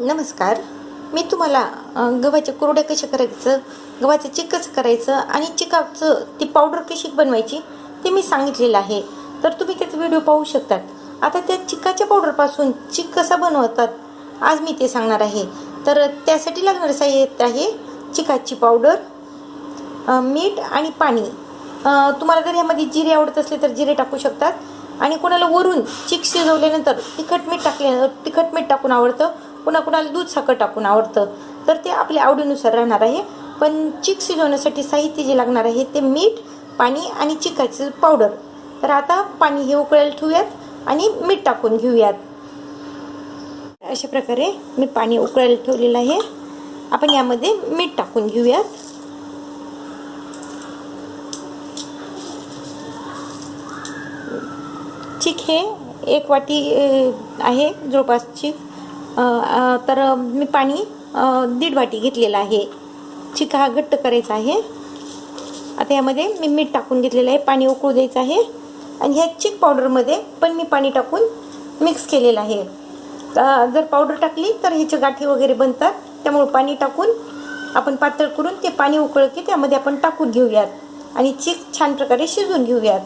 नमस्कार. मी तुम्हाला गव्हाच्या कुरड्या कशा करायचं गव्हाचं चिक कसं करायचं आणि चिकाचं ती पावडर कशी बनवायची ते मी सांगितलेलं आहे. तर तुम्ही त्याचा व्हिडिओ पाहू शकतात. आता त्या चिकाच्या पावडरपासून चिक कसा बनवतात आज मी ते सांगणार आहे. तर त्यासाठी लागणारं साहित्य आहे चिकाची पावडर मीठ आणि पाणी. तुम्हाला जर ह्यामध्ये जिरे आवडत असले तर जिरे टाकू शकतात. आणि कोणाला वरून चिक शिजवल्यानंतर तिखट मीठ टाकले तिखट मीठ टाकून आवडतं पुन्हा कुणाला दूध साखर टाकून आवडतं तर ते आपल्या आवडीनुसार राहणार आहे. पण चिक शिजवण्यासाठी साहित्य जे लागणार आहे ते मीठ पाणी आणि चिकाचं पावडर तर आता पाणी हे उकळायला ठेवूयात आणि मीठ टाकून घेऊयात. अशा प्रकारे मी पाणी उकळायला ठेवलेलं आहे. आपण यामध्ये मीठ टाकून घेऊयात. चिक हे एक वाटी आहे जवळपास चिक. तर मी पाणी दीड वाटी घेतलेलं आहे. चिका हा घट्ट करायचा आहे. आता यामध्ये मी मीठ टाकून घेतलेलं आहे पाणी उकळू द्यायचं आहे. आणि ह्या चिक पावडरमध्ये पण मी पाणी टाकून मिक्स केलेलं आहे. जर पावडर टाकली तर ह्याचे गाठी वगैरे बनतात. त्यामुळे पाणी टाकून आपण पातळ करून ते पाणी उकळलं की त्यामध्ये आपण टाकून घेऊयात. आणि चिक छान प्रकारे शिजवून घेऊयात.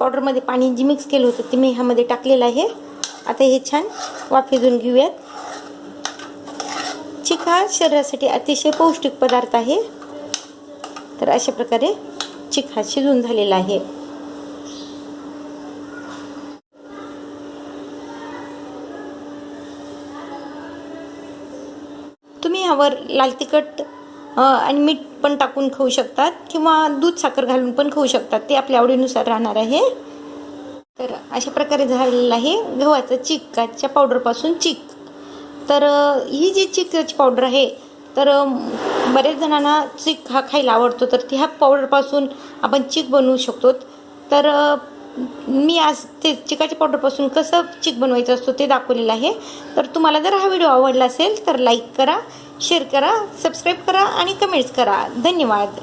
पावडरमध्ये पाणी जे मिक्स केलं होतं ते मी ह्यामध्ये टाकलेलं आहे. आता हे छान वाफिजून घेऊयात. चिक हा शरीरासाठी अतिशय पौष्टिक पदार्थ आहे. तर अशा प्रकारे चिक हा शिजून झालेला आहे. तुम्ही ह्यावर लाल तिखट आणि मीठ पण टाकून खाऊ शकतात किंवा दूध साखर घालून पण खाऊ शकतात. ते आपल्या आवडीनुसार राहणार आहे. तर अशा प्रकारे झालेलं आहे. गव्हाचं चिकाच्या पावडरपासून चिक. तर ही जी चिकाची पावडर आहे तर बऱ्याच बरेच जणांना चिक हा खायला आवडतो. तर ह्या पावडरपासून आपण चिक बनवू शकतो. तर मी आज ते चिकाच्या पावडरपासून कसं चिक बनवायचं असतो ते दाखवलेलं आहे. तर तुम्हाला जर हा व्हिडिओ आवडला असेल तर लाईक करा शेअर करा सबस्क्राईब करा आणि कमेंट्स करा. धन्यवाद.